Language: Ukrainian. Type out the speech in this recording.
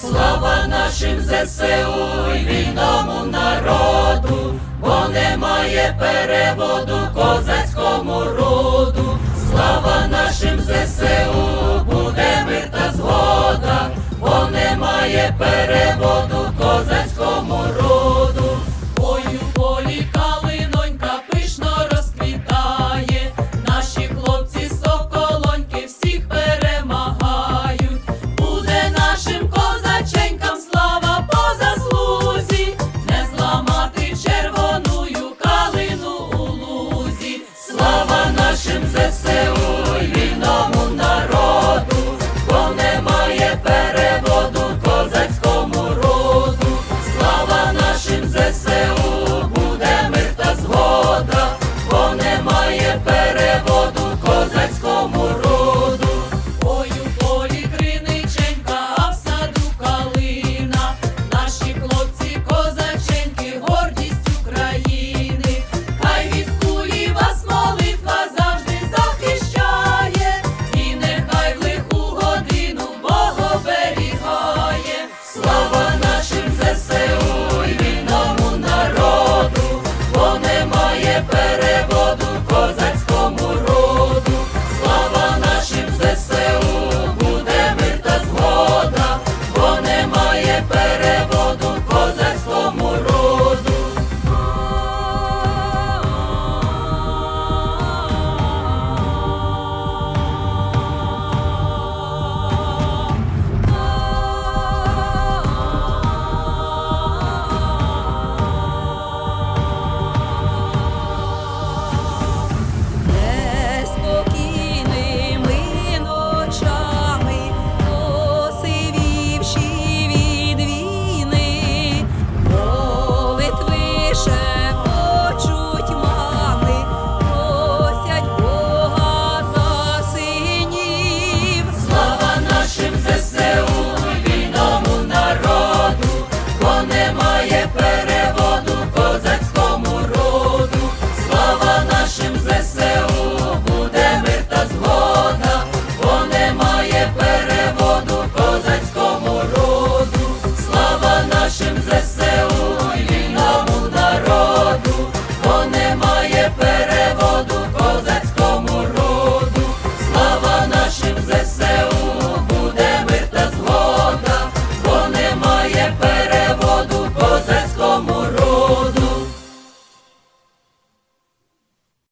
Слава нашим ЗСУ і вільному народу, бо немає переводу козацькому роду. Слава нашим ЗСУ, буде мир та згода, бо немає переводу